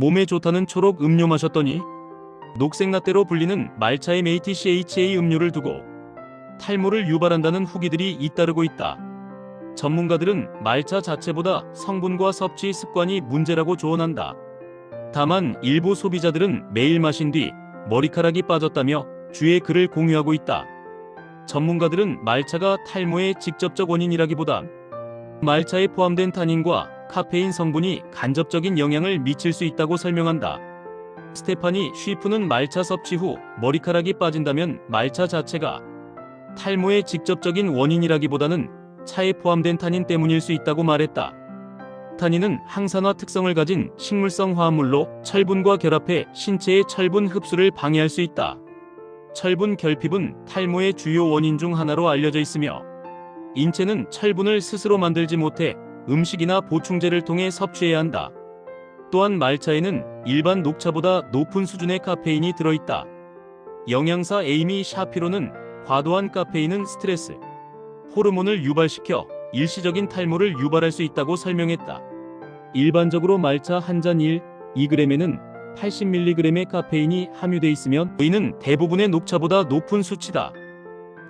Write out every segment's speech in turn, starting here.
몸에 좋다는 초록 음료 마셨더니 녹색 라떼로 불리는 말차의 메이티 CHA 음료를 두고 탈모를 유발한다는 후기들이 잇따르고 있다. 전문가들은 말차 자체보다 성분과 섭취 습관이 문제라고 조언한다. 다만 일부 소비자들은 매일 마신 뒤 머리카락이 빠졌다며 주의 글을 공유하고 있다. 전문가들은 말차가 탈모의 직접적 원인이라기보단 말차에 포함된 타닌과 카페인 성분이 간접적인 영향을 미칠 수 있다고 설명한다. 스테파니 쉬프는 말차 섭취 후 머리카락이 빠진다면 말차 자체가 탈모의 직접적인 원인이라기보다는 차에 포함된 타닌 때문일 수 있다고 말했다. 타닌은 항산화 특성을 가진 식물성 화합물로 철분과 결합해 신체의 철분 흡수를 방해할 수 있다. 철분 결핍은 탈모의 주요 원인 중 하나로 알려져 있으며 인체는 철분을 스스로 만들지 못해 음식이나 보충제를 통해 섭취해야 한다. 또한 말차에는 일반 녹차보다 높은 수준의 카페인이 들어있다. 영양사 에이미 샤피로는 과도한 카페인은 스트레스, 호르몬을 유발시켜 일시적인 탈모를 유발할 수 있다고 설명했다. 일반적으로 말차 한 잔 1, 2g에는 80mg의 카페인이 함유돼 있으면 이는 대부분의 녹차보다 높은 수치다.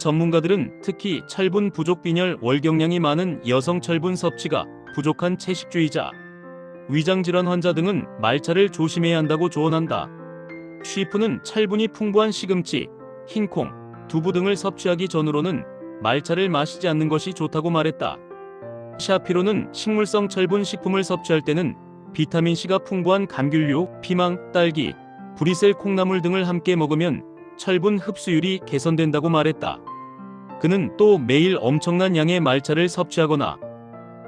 전문가들은 특히 철분 부족 빈혈 월경량이 많은 여성 철분 섭취가 부족한 채식주의자, 위장질환 환자 등은 말차를 조심해야 한다고 조언한다. 쉬프는 철분이 풍부한 시금치, 흰콩, 두부 등을 섭취하기 전으로는 말차를 마시지 않는 것이 좋다고 말했다. 샤피로는 식물성 철분 식품을 섭취할 때는 비타민C가 풍부한 감귤류, 피망, 딸기, 브리셀 콩나물 등을 함께 먹으면 철분 흡수율이 개선된다고 말했다. 그는 또 매일 엄청난 양의 말차를 섭취하거나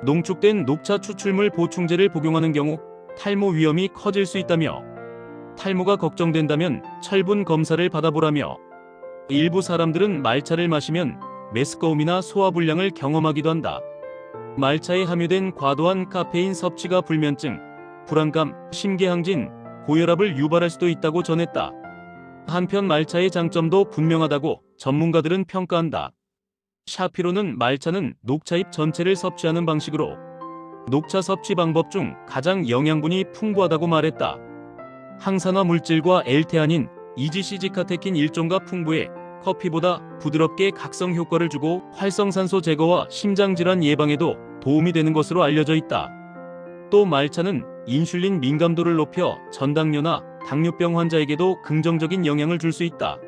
농축된 녹차 추출물 보충제를 복용하는 경우 탈모 위험이 커질 수 있다며 탈모가 걱정된다면 철분 검사를 받아보라며 일부 사람들은 말차를 마시면 메스꺼움이나 소화불량을 경험하기도 한다. 말차에 함유된 과도한 카페인 섭취가 불면증, 불안감, 심계항진, 고혈압을 유발할 수도 있다고 전했다. 한편 말차의 장점도 분명하다고 전문가들은 평가한다. 샤피로는 말차는 녹차잎 전체를 섭취하는 방식으로 녹차 섭취 방법 중 가장 영양분이 풍부하다고 말했다. 항산화 물질과 엘테아닌, 이지시지카테킨 일종과 풍부해 커피보다 부드럽게 각성 효과를 주고 활성산소 제거와 심장질환 예방에도 도움이 되는 것으로 알려져 있다. 또 말차는 인슐린 민감도를 높여 전당뇨나 당뇨병 환자에게도 긍정적인 영향을 줄 수 있다.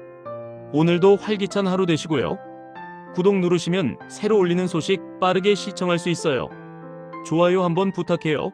오늘도 활기찬 하루 되시고요. 구독 누르시면 새로 올리는 소식 빠르게 시청할 수 있어요. 좋아요 한번 부탁해요.